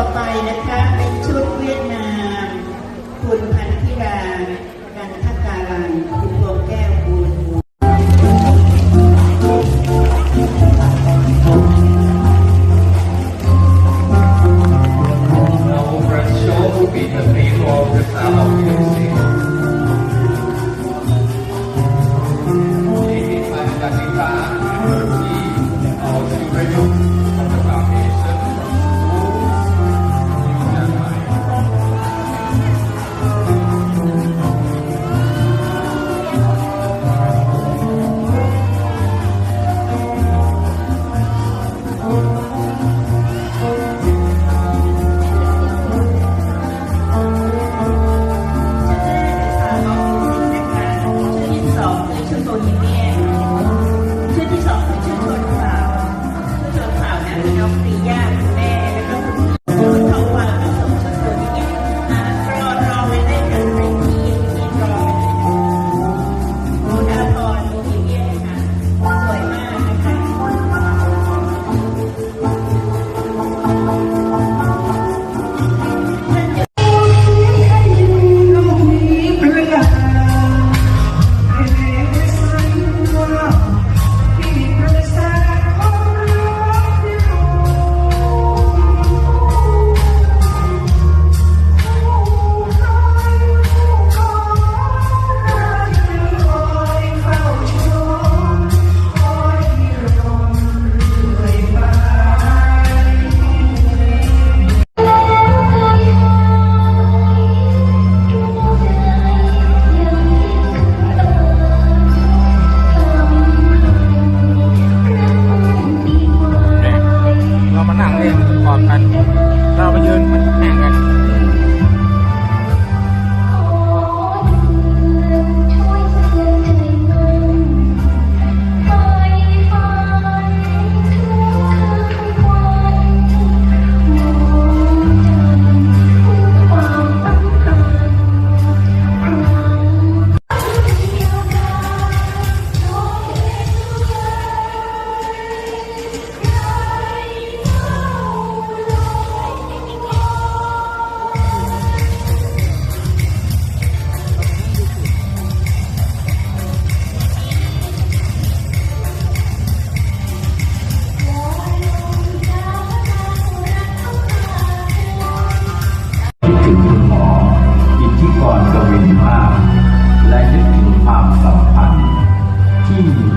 ต่อไปนะคะเป็นชุดเวียดนาม คุณพันธิดาการทักการังคุณ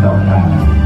don't know.